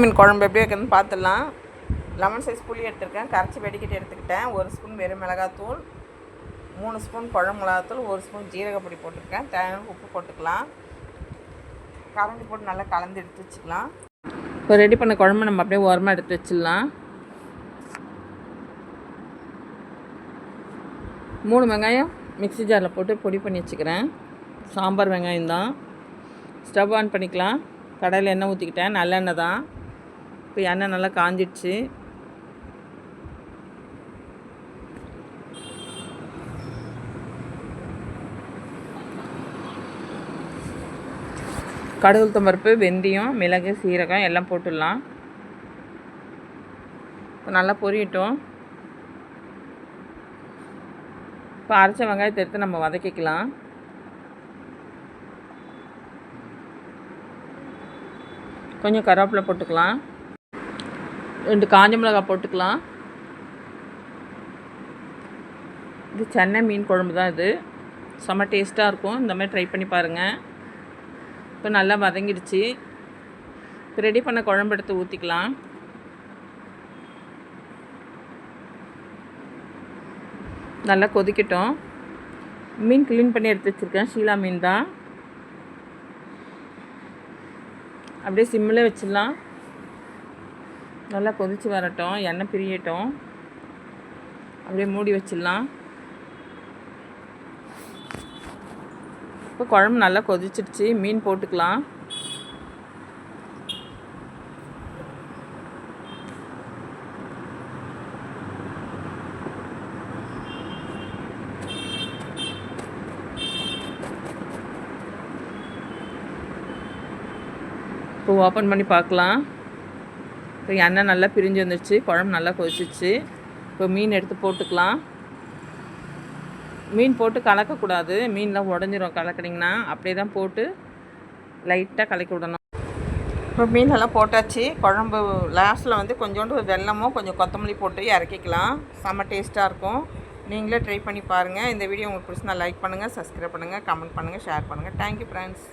மீன் குழம்பு எப்படி வைக்கணும்னு பார்த்துடலாம். லெமன் சைஸ் புளி எடுத்துருக்கேன். கரைச்சி வெடிக்கிட்டு எடுத்துக்கிட்டேன். ஒரு ஸ்பூன் வெறும் மிளகாத்தூள் மூணு ஸ்பூன் குழம்பு மிளகாத்தூள் ஒரு ஸ்பூன் ஜீரகப்பொடி போட்டிருக்கேன். தேவையான உப்பு போட்டுக்கலாம். கரண்டி போட்டு நல்லா கலந்து எடுத்து வச்சுக்கலாம். இப்போ ரெடி பண்ண குழம்பு நம்ம அப்படியே ஓரமாக எடுத்து வச்சிடலாம். மூணு வெங்காயம் மிக்ஸி ஜாரில் போட்டு பொடி பண்ணி வச்சுக்கிறேன். சாம்பார் வெங்காயம் தான். ஸ்டவ் ஆன் பண்ணிக்கலாம். கடையில் எண்ணெய் ஊற்றிக்கிட்டேன் நல்லெண்ணெய் தான். இப்போ எண்ணெய் நல்லா காஞ்சிடுச்சு. கடுகு பருப்பு வெந்தயம் மிளகு சீரகம் எல்லாம் போட்டுடலாம். இப்போ நல்லா பொரியட்டும். இப்போ அரைச்ச வெங்காயத்தை எடுத்து நம்ம வதக்கிக்கலாம். கொஞ்சம் கருவேப்பிலை போட்டுக்கலாம். ரெண்டு காஞ்ச மிளகாய் போட்டுக்கலாம். இது சென்னை மீன் குழம்பு தான் இது. செம்ம டேஸ்ட்டாக இருக்கும். இந்த மாதிரி ட்ரை பண்ணி பாருங்கள் இப்போ நல்லா வதங்கிடுச்சு. இப்போ ரெடி பண்ண குழம்பு எடுத்து ஊற்றிக்கலாம் நல்லா கொதிக்கட்டும். மீன் க்ளீன் பண்ணி எடுத்து வச்சுருக்கேன். ஷீலா மீன் தான். அப்படியே சிம்மில் வச்சிடலாம். நல்லா கொதித்து வரட்டும் எண்ணெய் பிரியட்டும். அப்படியே மூடி வச்சிடலாம். இப்போ குழம்பு நல்லா கொதிச்சிடுச்சு மீன் போட்டுக்கலாம். இப்போ ஓப்பன் பண்ணி பார்க்கலாம். இப்போ எண்ணெய் நல்லா பிரிஞ்சு வந்துடுச்சு குழம்பு நல்லா கொதிச்சிச்சு இப்போ மீன் எடுத்து போட்டுக்கலாம். மீன் போட்டு கலக்கக்கூடாது. மீன்லாம் உடஞ்சிரும் கலக்குனிங்கன்னா அப்படியே தான் போட்டு லைட்டாக கலக்கி விடணும். இப்போ மீனெல்லாம் போட்டாச்சு. குழம்பு லாஸ்ட்டில் வந்து கொஞ்சோண்டு வெல்லமும் கொஞ்சம் கொத்தமல்லி போட்டு இறக்கிக்கலாம். செம்ம டேஸ்ட்டாக இருக்கும். நீங்களே ட்ரை பண்ணி பாருங்கள் இந்த வீடியோ உங்களுக்கு பிடிச்சிருந்தா லைக் பண்ணுங்கள் சப்ஸ்கிரைப் பண்ணுங்கள் கமெண்ட் பண்ணுங்கள் ஷேர் பண்ணுங்கள் தேங்க்யூ ஃப்ரெண்ட்ஸ்